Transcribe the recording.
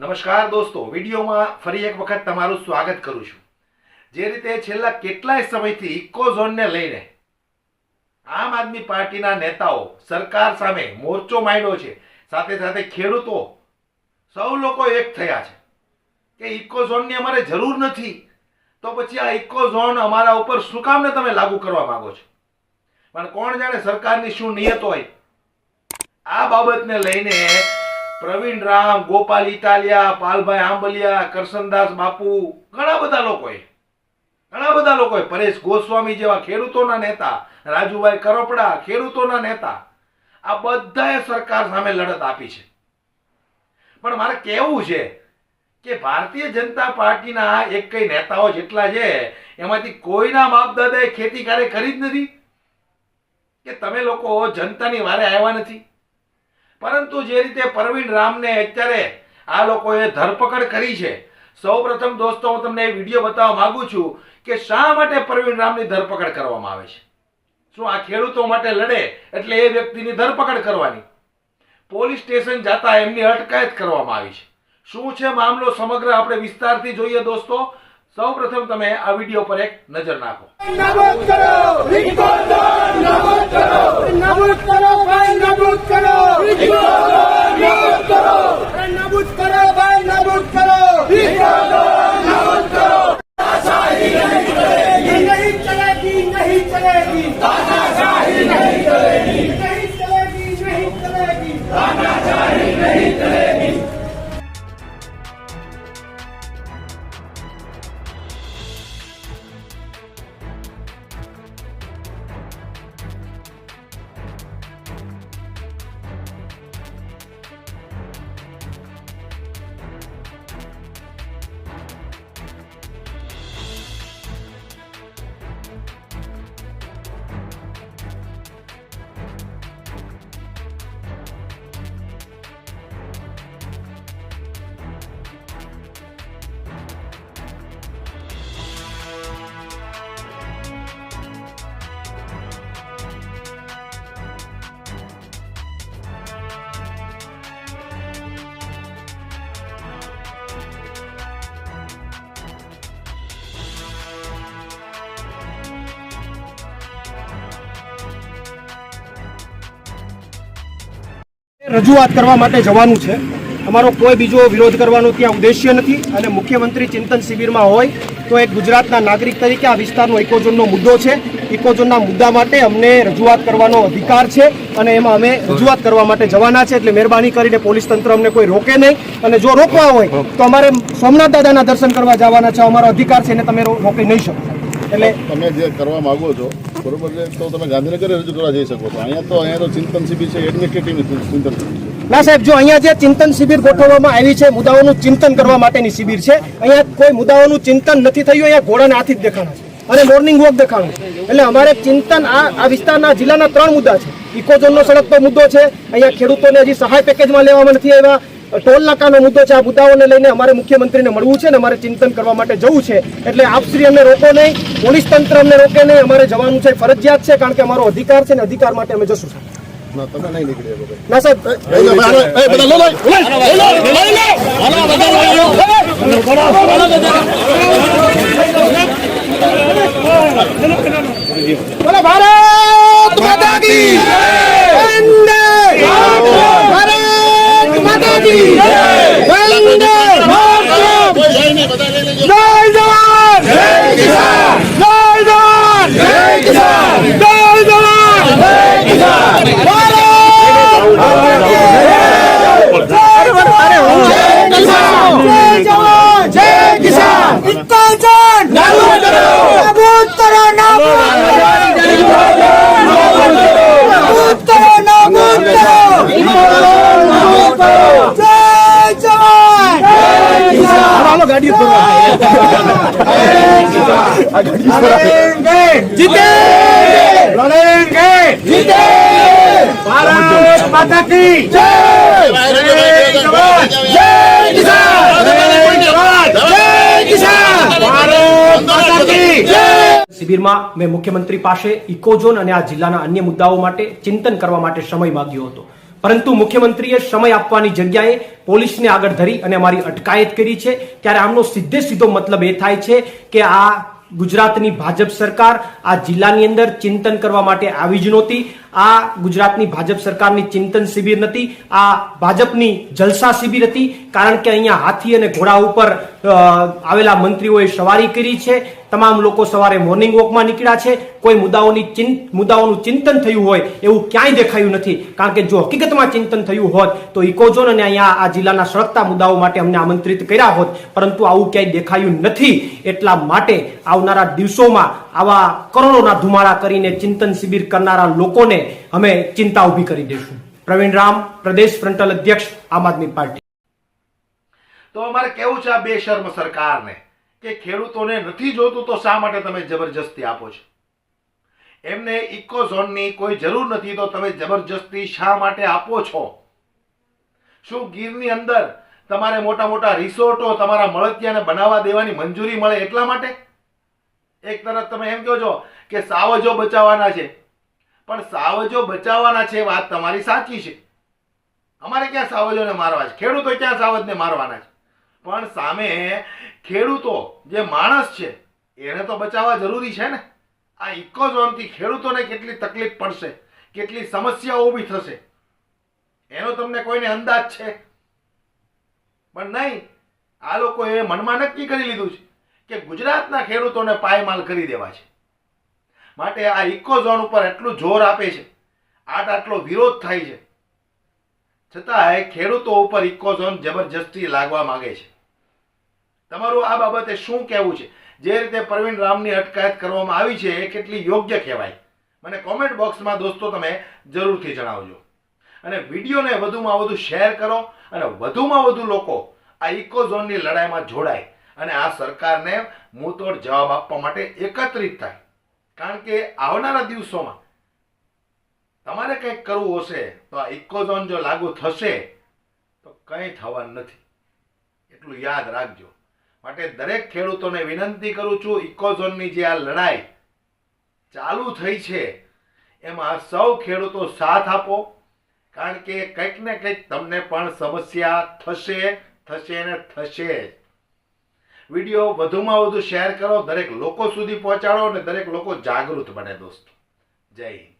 નમસ્કાર દોસ્તો, વિડીયોમાં ફરી એક વખત તમારું સ્વાગત કરું છું. જે રીતે છેલ્લા કેટલાય સમયથી ઇકો ઝોનને લઈને આમ આદમી પાર્ટીના નેતાઓ સરકાર સામે મોરચો માંડ્યો છે, સાથે સાથે ખેડૂતો, સૌ લોકો એક થયા છે કે ઇકો ઝોનની અમારે જરૂર નથી. તો પછી આ ઇકો ઝોન અમારા ઉપર શું કામને તમે લાગુ કરવા માંગો છો? પણ કોણ જાણે સરકારની શું નિયત હોય? આ બાબતને લઈને પ્રવીણ રામ, ગોપાલ ઇટાલિયા, પાલભાઈ આંબલિયા, કરશનદાસ બાપુ, ઘણા બધા લોકોએ, ઘણા બધા લોકોએ, પરેશ ગોસ્વામી જેવા ખેડૂતોના નેતા, રાજુભાઈ કરોપડા, ખેડૂતોના નેતા, આ બધાએ સરકાર સામે લડત આપી છે. પણ મારે કહેવું છે કે ભારતીય જનતા પાર્ટીના એક કઈ નેતાઓ જેટલા છે, એમાંથી કોઈના બાપદાદાએ ખેતી કાર્ય કરી જ નથી? કે તમે લોકો જનતાની વારે આવ્યા નથી? પરંતુ જે રીતે પરવીન રામને અત્યારે આ લોકોએ ધરપકડ કરી છે, સૌપ્રથમ દોસ્તો, હું તમને એ વીડિયો બતાવવા માંગુ છું કે શા માટે પરવીન રામની ધરપકડ કરવામાં આવે છે? શું આ ખેડૂતો માટે લડે એટલે એ વ્યક્તિની ધરપકડ કરવાની? પોલીસ સ્ટેશન જતા એમની અટકાયત કરવામાં આવી છે. શું છે મામલો સમગ્ર આપણે વિસ્તારથી જોઈએ દોસ્તો? સૌપ્રથમ તમે આ વીડિયો પર એક નજર નાખો. નાબૂદ કરો વિકોલન નાબૂદ રજૂઆત કરવા માટે જવાનું છે. અમારો કોઈ બીજો વિરોધ કરવાનો ત્યાં ઉદ્દેશ્ય નથી અને મુખ્યમંત્રી ચિંતન શિબિરમાં હોય તો એક ગુજરાતના નાગરિક તરીકે આ વિસ્તારનો ઇકોઝોનનો મુદ્દો છે. ઇકોઝોનના મુદ્દા માટે અમને રજૂઆત કરવાનો અધિકાર છે અને એમાં અમે રજૂઆત કરવા માટે જવાના છે એટલે મહેરબાની કરીને પોલીસ તંત્ર અમને કોઈ રોકે નહીં. અને જો રોકવા હોય તો અમારે સોમનાથ દાદાના દર્શન કરવા જવાના છે. અમારો અધિકાર છે એને તમે રોકી નહીં શકો. એટલે તમે જે કરવા માંગો છો અહીંયા ચિંતન શિબિર છે એડમિનિસ્ટ્રેટિવ છે? ના સાહેબ, જો અહીંયા જે ચિંતન શિબિર ગોઠવવામાં આવી છે, મુદ્દાઓનું ચિંતન કરવા માટેની શિબિર છે. અહીંયા કોઈ મુદ્દાઓનું ચિંતન નથી થયું, અહીંયા ઘોડાને હાથી જ દેખાણા છે. અને મોર્નિંગ વોક દેખાણું એટલે અમારે ચિંતન આ આ વિસ્તારના જિલ્લાના ત્રણ મુદ્દા છે. ઇકોઝોનનો સડકનો મુદ્દો છે. અહીંયા ખેડૂતોને હજી સહાય પેકેજમાં લેવામાં નથી આવ્યા. ટોલ નાકાનો મુદ્દો છે આ મુદ્દાઓને લઈને અમારે મુખ્યમંત્રીને મળવું છે ને અમારે ચિંતન કરવા માટે જવું છે એટલે આપશ્રી અમને રોકો નહીં પોલીસ તંત્ર અમને રોકે નહીં અમારે જવાનું છે ફરજિયાત છે કારણ કે અમારો અધિકાર છે ને અધિકાર માટે અમે જશું ના સાહેબ એ બધા- એ બધા લો, લો, લો. બોલો ભારત માતા કી વંદે ભારત માતા કી વંદે માતરમ કોઈ જાય નહીં, બધા લઈ લેજો. જય જવાન જય કિસાન જય જવાન જય કિસાન જય જવાન જય કિસાન ભારત માતા કી જય જવાન જય કિસાન ઇકોઝોન નાબૂદ કરો નાબૂદ કરો નાબૂદ કરો નાબૂદ કરો નાબૂદ કરો જય જવાન જય કિસાન હાલો ગાડીઓ જીતે! લડેંગે જીતે! ભારત માતા કી જય! બહાર રહેજો, બહાર રહેજો, બહાર રહેજો. જય કિસાન! જય કિસાન ભારત માતા કી જય શિબિરમાં મેં મુખ્યમંત્રી પાસે ઇકોઝોન અને આ જિલ્લાના અન્ય મુદ્દાઓ માટે ચિંતન કરવા માટે સમય માંગ્યો હતો. પરંતુ મુખ્યમંત્રીએ સમય આપવાની જગ્યાએ પોલીસને આગળ ધરી અને અમારી અટકાયત કરી છે. ત્યારે આમનો સીધે સીધો મતલબ એ થાય છે કે આ ગુજરાતની ભાજપ સરકાર આ જિલ્લાની અંદર ચિંતન કરવા માટે આવી જ નહોતી. આ ગુજરાતની ભાજપ સરકારની ચિંતન શિબિર નથી, આ ભાજપની જલસા શિબિર હતી, કારણ કે અહીંયા હાથી અને ઘોડા ઉપર આવેલા મંત્રીઓએ સવારી કરી છે, તમામ લોકો સવારે મોર્નિંગ વોકમાં નીકળ્યા છે, કોઈ મુદ્દાઓની મુદ્દાઓનું ચિંતન થયું હોય એવું ક્યાંય દેખાયું નથી, કારણ કે જો હકીકતમાં ચિંતન થયું હોત, તો ઇકોઝોન અને અહીંયા આ જિલ્લાના સળગતા મુદ્દાઓ માટે અમને આમંત્રિત કર્યા હોત, પરંતુ આવું ક્યાંય દેખાયું નથી, એટલા માટે આવનારા દિવસોમાં આવા કરોડોના ધુમાડા કરીને ચિંતન શિબિર કરનારા લોકોને અમે ચિંતા ઊભી કરી દઈશું. પ્રવીણ રામ, પ્રદેશ ફ્રન્ટલ અધ્યક્ષ, આમ આદમી પાર્ટી. તો અમારે કેવું છે આ બેશર્મ સરકારને? કે ખેડૂતોને નથી જોતું તો શા માટે તમે જબરજસ્તી આપો છો? એમને ઇકો ઝોનની કોઈ જરૂર નથી તો તમે જબરજસ્તી શા માટે આપો છો? શું ગીરની અંદર તમારે મોટા મોટા રિસોર્ટો તમારા મળતિયાને બનાવવા દેવાની મંજૂરી મળે એટલા માટે? એક તરફ તમે એમ કહો છો કે સાવજો બચાવવાના છે. પણ સાવજો બચાવવાના છે વાત તમારી સાચી છે. અમારે ક્યાં સાવજોને મારવા છે? ખેડૂતો ક્યાં સાવજને મારવાના છે? પણ સામે ખેડૂતો જે માણસ છે, એને તો બચાવવા જરૂરી છે ને? આ ઇકોઝોનથી ખેડૂતોને કેટલી તકલીફ પડશે? કેટલી સમસ્યાઓ ઊભી થશે? એનો તમને કોઈને અંદાજ છે? પણ નહીં, આ લોકોએ મનમાં નક્કી કરી લીધું છે કે ગુજરાતના ખેડૂતોને પાયમાલ કરી દેવા છે. માટે આ ઇકોઝોન ઉપર એટલું જોર આપે છે. આટ આટલો વિરોધ થાય છે. છતાંય ખેડૂતો ઉપર ઇકોઝોન જબરજસ્તી લાગવા માંગે છે. તમારું આ બાબતે શું કહેવું છે? જે રીતે પ્રવીણ રામની અટકાયત કરવામાં આવી છે, એ કેટલી યોગ્ય કહેવાય? મને કોમેન્ટ બોક્સમાં દોસ્તો તમે જરૂરથી જણાવજો. અને વિડીયોને વધુમાં વધુ શેર કરો અને વધુમાં વધુ લોકો આ ઇકોઝોનની લડાઈમાં જોડાય અને આ સરકારને મૂતોડ જવાબ આપવા માટે એકત્રિત થાય. કારણ કે આવનારા દિવસોમાં તમારે કંઈક કરવું હશે, તો આ ઇકોઝોન જો લાગુ થશે, તો કંઈ થવાનું નથી. એટલું યાદ રાખજો. માટે દરેક ખેડૂતોને વિનંતી કરું છું ઇકોઝોનની જે આ લડાઈ ચાલુ થઈ છે, એમાં સૌ ખેડૂતો સાથ આપો. કારણ કે કંઈક ને કંઈક તમને પણ સમસ્યા થશે થશે ને થશે જ. વીડિયો વધુમાં વધુ શેર કરો, દરેક લોકો સુધી પહોંચાડો અને દરેક લોકો જાગૃત બને દોસ્તો. જય હિન્દ.